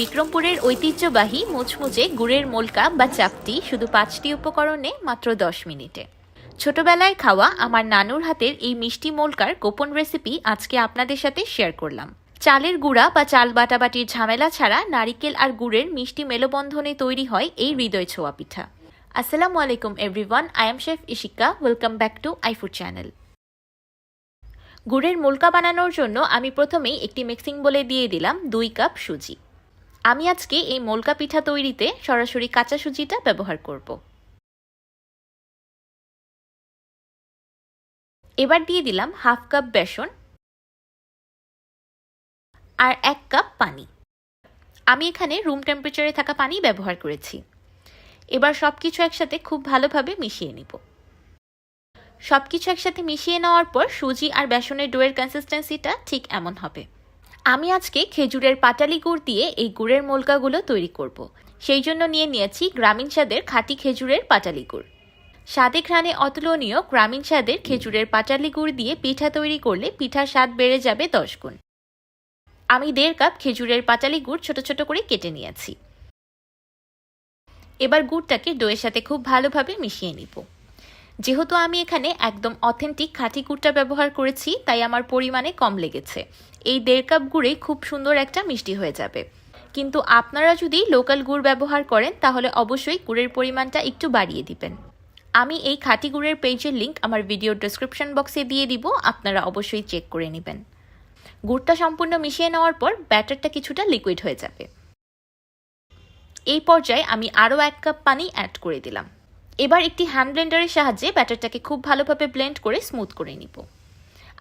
বিক্রমপুরের ঐতিহ্যবাহী মুচমুচে গুড়ের মোলকা বা চাপটি শুধু পাঁচটি উপকরণে মাত্র দশ মিনিটে। ছোটবেলায় খাওয়া আমার নানুর হাতের এই মিষ্টি মোলকার গোপন রেসিপি আজকে আপনাদের সাথে শেয়ার করলাম। চালের গুঁড়া বা চাল বাটাবাটির ঝামেলা ছাড়া নারিকেল আর গুড়ের মিষ্টি মেলবন্ধনে তৈরি হয় এই হৃদয় ছোঁয়া পিঠা। আসসালামু আলাইকুম everyone I am chef Ishika welcome back to iFood channel গুড়ের মোলকা বানানোর জন্য আমি প্রথমেই একটি মিক্সিং বলে দিয়ে দিলাম দুই কাপ সুজি। আমি আজকে এই মোলকা পিঠা তৈরিতে সরাসরি কাঁচা সুজিটা ব্যবহার করব। এবার দিয়ে দিলাম হাফ কাপ বেসন আর এক কাপ পানি। আমি এখানে রুম টেম্পারেচারে থাকা পানি ব্যবহার করেছি। এবার সব কিছু একসাথে খুব ভালোভাবে মিশিয়ে নিব। সব কিছু একসাথে মিশিয়ে নেওয়ার পর সুজি আর বেসনের ডোয়ের কনসিস্টেন্সিটা ঠিক এমন হবে। আমি আজকে খেজুরের পাটালি গুড় দিয়ে এই গুড়ের মোলকাগুলো তৈরি করব। সেই জন্য নিয়ে নিয়েছি গ্রামীণ স্বাদের খাঁটি খেজুরের পাটালি গুড়। স্বাদে ঘ্রাণে অতুলনীয় গ্রামীণ স্বাদের খেজুরের পাটালি গুড় দিয়ে পিঠা তৈরি করলে পিঠার স্বাদ বেড়ে যাবে দশ গুণ। আমি দেড় কাপ খেজুরের পাটালি গুড় ছোট ছোট করে কেটে নিয়েছি। এবার গুড়টাকে দইয়ের সাথে খুব ভালোভাবে মিশিয়ে নিব। যেহেতু আমি এখানে একদম অথেন্টিক খাঁটি গুড়টা ব্যবহার করেছি, তাই আমার পরিমাণে কম লেগেছে। এই দেড় কাপ গুড়ে খুব সুন্দর একটা মিষ্টি হয়ে যাবে। কিন্তু আপনারা যদি লোকাল গুড় ব্যবহার করেন, তাহলে অবশ্যই গুড়ের পরিমাণটা একটু বাড়িয়ে দিবেন। আমি এই খাঁটি গুড়ের পেজের লিঙ্ক আমার ভিডিওর ডেসক্রিপশন বক্সে দিয়ে দিব, আপনারা অবশ্যই চেক করে নেবেন। গুড়টা সম্পূর্ণ মিশিয়ে নেওয়ার পর ব্যাটারটা কিছুটা লিকুইড হয়ে যাবে। এই পর্যায়ে আমি আরও এক কাপ পানি অ্যাড করে দিলাম। এবার একটি হ্যান্ড ব্লেন্ডারের সাহায্যে ব্যাটারটাকে খুব ভালোভাবে ব্লেন্ড করে স্মুথ করে নিব।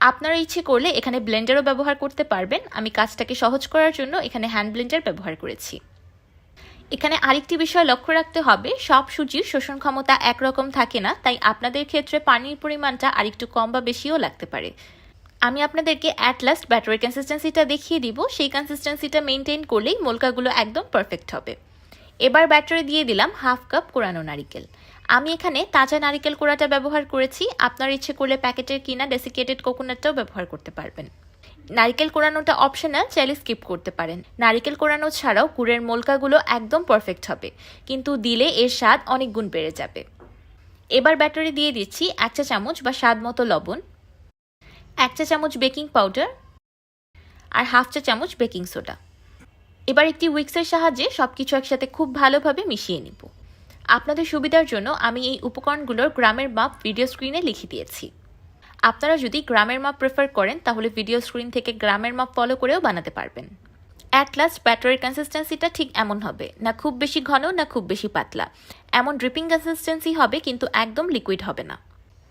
আপনারা ইচ্ছে করলে এখানে ব্লেন্ডারও ব্যবহার করতে পারবেন। আমি কাজটাকে সহজ করার জন্য এখানে হ্যান্ড ব্লেন্ডার ব্যবহার করেছি। এখানে আরেকটি বিষয় লক্ষ্য রাখতে হবে, সব সুজির শোষণ ক্ষমতা একরকম থাকে না, তাই আপনাদের ক্ষেত্রে পানির পরিমাণটা আরেকটু কম বা বেশিও লাগতে পারে। আমি আপনাদেরকে অ্যাট লাস্ট ব্যাটারের কনসিস্টেন্সিটা দেখিয়ে দিব। সেই কনসিস্টেন্সিটা মেনটেন করলেই মোলকাগুলো একদম পারফেক্ট হবে। এবার ব্যাটারে দিয়ে দিলাম হাফ কাপ কোরানো নারিকেল। আমি এখানে তাজা নারিকেল কোড়াটা ব্যবহার করেছি। আপনার ইচ্ছে করলে প্যাকেটের কিনা ডেসিকেটেড কোকোনাটটাও ব্যবহার করতে পারবেন। নারিকেল কোরানোটা অপশনাল চাইলে স্কিপ করতে পারেন। নারিকেল কোরানো ছাড়াও গুড়ের মোলকাগুলো একদম পারফেক্ট হবে। কিন্তু দিলে এর স্বাদ অনেক গুণ বেড়ে যাবে। এবার ব্যাটারি দিয়ে দিচ্ছি এক চা চামচ বা স্বাদ মতো লবণ, এক চা চামচ বেকিং পাউডার আর হাফ চা চামচ বেকিং সোডা এবার একটি উইক্সের সাহায্যে সব কিছু একসাথে খুব ভালোভাবে মিশিয়ে নিব। আপনাদের সুবিধার জন্য আমি এই উপকরণগুলোর গ্রামের মাপ ভিডিও স্ক্রিনে লিখে দিয়েছি। আপনারা যদি গ্রামের মাপ প্রেফার করেন, তাহলে ভিডিও স্ক্রিন থেকে গ্রামের মাপ ফলো করেও বানাতে পারবেন। অ্যাট লাস্ট ব্যাটারের কনসিস্টেন্সিটা ঠিক এমন হবে। না খুব বেশি ঘন, না খুব বেশি পাতলা। এমন ড্রিপিং কনসিস্টেন্সি হবে, কিন্তু একদম লিকুইড হবে না।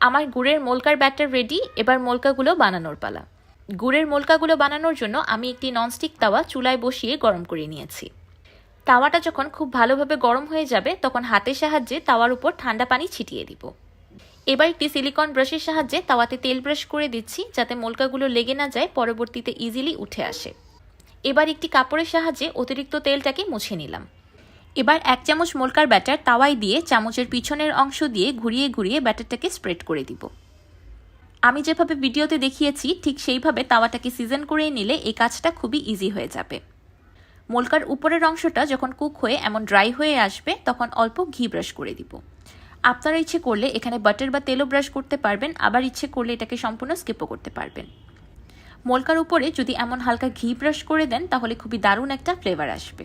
আমার গুড়ের মোলকার ব্যাটার রেডি এবার মোলকাগুলো বানানোর পালা। গুড়ের মোলকাগুলো বানানোর জন্য আমি একটি ননস্টিক তাওয়া চুলায় বসিয়ে গরম করে নিয়েছি। তাওয়াটা যখন খুব ভালোভাবে গরম হয়ে যাবে, তখন হাতের সাহায্যে তাওয়ার উপর ঠান্ডা পানি ছিটিয়ে দিব। এবার একটি সিলিকন ব্রাশের সাহায্যে তাওয়াতে তেল ব্রাশ করে দিচ্ছি, যাতে মোলকাগুলো লেগে না যায়, পরবর্তীতে ইজিলি উঠে আসে। এবার একটি কাপড়ের সাহায্যে অতিরিক্ত তেলটাকে মুছে নিলাম। এবার এক চামচ মোলকার ব্যাটার তাওয়ায় দিয়ে চামচের পিছনের অংশ দিয়ে ঘুরিয়ে ঘুরিয়ে ব্যাটারটাকে স্প্রেড করে দিব। আমি যেভাবে ভিডিওতে দেখিয়েছি, ঠিক সেইভাবে তাওয়াটাকে সিজন করে নিলে এই কাজটা খুবই ইজি হয়ে যাবে। মোলকার উপরের অংশটা যখন কুক হয়ে এমন ড্রাই হয়ে আসবে, তখন অল্প ঘি ব্রাশ করে দিব। আপনারা ইচ্ছে করলে এখানে বাটার বা তেলও ব্রাশ করতে পারবেন, আবার ইচ্ছে করলে এটাকে সম্পূর্ণ স্কিপও করতে পারবেন। মোলকার উপরে যদি এমন হালকা ঘি ব্রাশ করে দেন, তাহলে খুবই দারুণ একটা ফ্লেভার আসবে।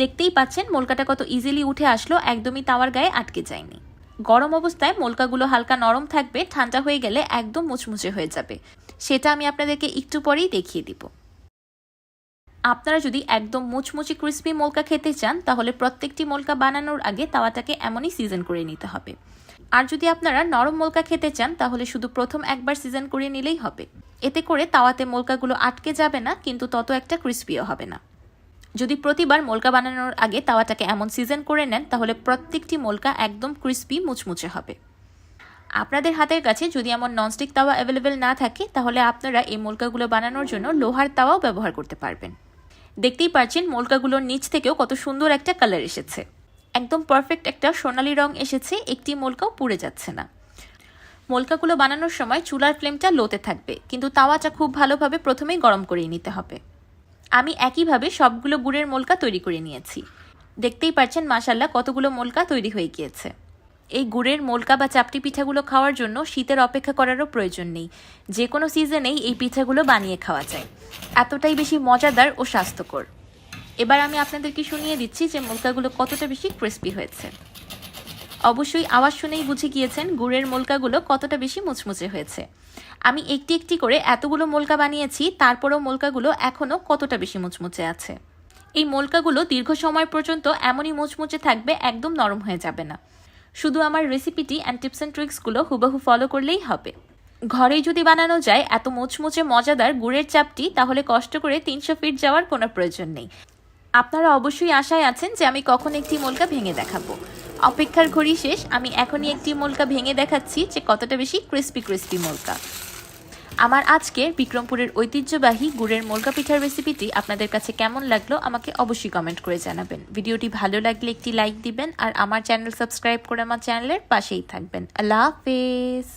দেখতেই পাচ্ছেন, মোলকাটা কত ইজিলি উঠে আসলো, একদমই তাওয়ার গায়ে আটকে যায়নি। গরম অবস্থায় মোলকাগুলো হালকা নরম থাকবে, ঠান্ডা হয়ে গেলে একদম মুচমুচে হয়ে যাবে। সেটা আমি আপনাদেরকে একটু পরেই দেখিয়ে দিব। আপনারা যদি একদম মুচমুচি ক্রিসপি মোলকা খেতে চান, তাহলে প্রত্যেকটি মোলকা বানানোর আগে তাওয়াটাকে এমনই সিজন করে নিতে হবে। আর যদি আপনারা নরম মোলকা খেতে চান, তাহলে শুধু প্রথম একবার সিজন করে নিলেই হবে। এতে করে তাওয়াতে মোলকাগুলো আটকে যাবে না, কিন্তু তত একটা ক্রিসপিও হবে না। যদি প্রতিবার মোলকা বানানোর আগে তাওয়াটাকে এমন সিজন করে নেন, তাহলে প্রত্যেকটি মোলকা একদম ক্রিস্পি মুচমুচে হবে। আপনাদের হাতের কাছে যদি এমন ননস্টিক তাওয়া অ্যাভেলেবেল না থাকে, তাহলে আপনারা এই মোলকাগুলো বানানোর জন্য লোহার তাওয়াও ব্যবহার করতে পারবেন। দেখতেই পাচ্ছেন মোলকাগুলোর নিচ থেকেও কত সুন্দর একটা কালার এসেছে। একদম পারফেক্ট একটা সোনালি রং এসেছে, একটি মোলকাও পুড়ে যাচ্ছে না। মোলকাগুলো বানানোর সময় চুলার ফ্লেমটা লোতে থাকবে, কিন্তু তাওয়াটা খুব ভালোভাবে প্রথমেই গরম করে নিতে হবে। আমি একইভাবে সবগুলো গুড়ের মোলকা তৈরি করে নিয়েছি। দেখতেই পাচ্ছেন মাসাল্লাহ কতগুলো মোলকা তৈরি হয়ে গিয়েছে। এই গুড়ের মোলকা বা চাপটি পিঠাগুলো খাওয়ার জন্য শীতের অপেক্ষা করারও প্রয়োজন নেই। যে কোনো সিজনেই এই পিঠাগুলো বানিয়ে খাওয়া যায়। এতটাই বেশি মজাদার ও স্বাস্থ্যকর। এবার আমি আপনাদেরকে শুনিয়ে দিচ্ছি যে মোলকাগুলো কতটা বেশি ক্রিস্পি হয়েছে। অবশ্যই আওয়াজ শুনেই বুঝে গিয়েছেন গুড়ের মোলকাগুলো কতটা বেশি মুচমুচে হয়েছে। আমি একটি একটি করে এতগুলো মোলকা বানিয়েছি, তারপরেও মোলকাগুলো এখনও কতটা বেশি মুচমুচে আছে। এই মোলকাগুলো দীর্ঘ সময় পর্যন্ত এমনই মুচমুচে থাকবে, একদম নরম হয়ে যাবে না। শুধু আমার রেসিপিটি অ্যান্ড টিপস অ্যান্ড ট্রিক্সগুলো হুবহু ফলো করলেই হবে। ঘরেই যদি বানানো যায়, এত মুচমুচে মজাদার গুড়ের চাপটি, তাহলে কষ্ট করে তিনশো ফিট যাওয়ার কোনো প্রয়োজন নেই। আপনারা অবশ্যই আশায় আছেন যে আমি কখন একটি মোলকা ভেঙে দেখাবো। অপেক্ষার ঘড়ি শেষ, আমি এখনই একটি মোলকা ভেঙে দেখাচ্ছি যে কতটা বেশি ক্রিস্পি ক্রিস্পি মোলকা। আমার আজকে বিক্রমপুরের ঐতিহ্যবাহী গুড়ের মোলকা পিঠার রেসিপিটি আপনাদের কাছে কেমন লাগল, আমাকে অবশ্যই কমেন্ট করে জানাবেন। ভিডিওটি ভালো লাগলে একটি লাইক দিবেন, আর আমার চ্যানেল সাবস্ক্রাইব করে আমার চ্যানেলের পাশেই থাকবেন। আল্লাহ হাফেজ!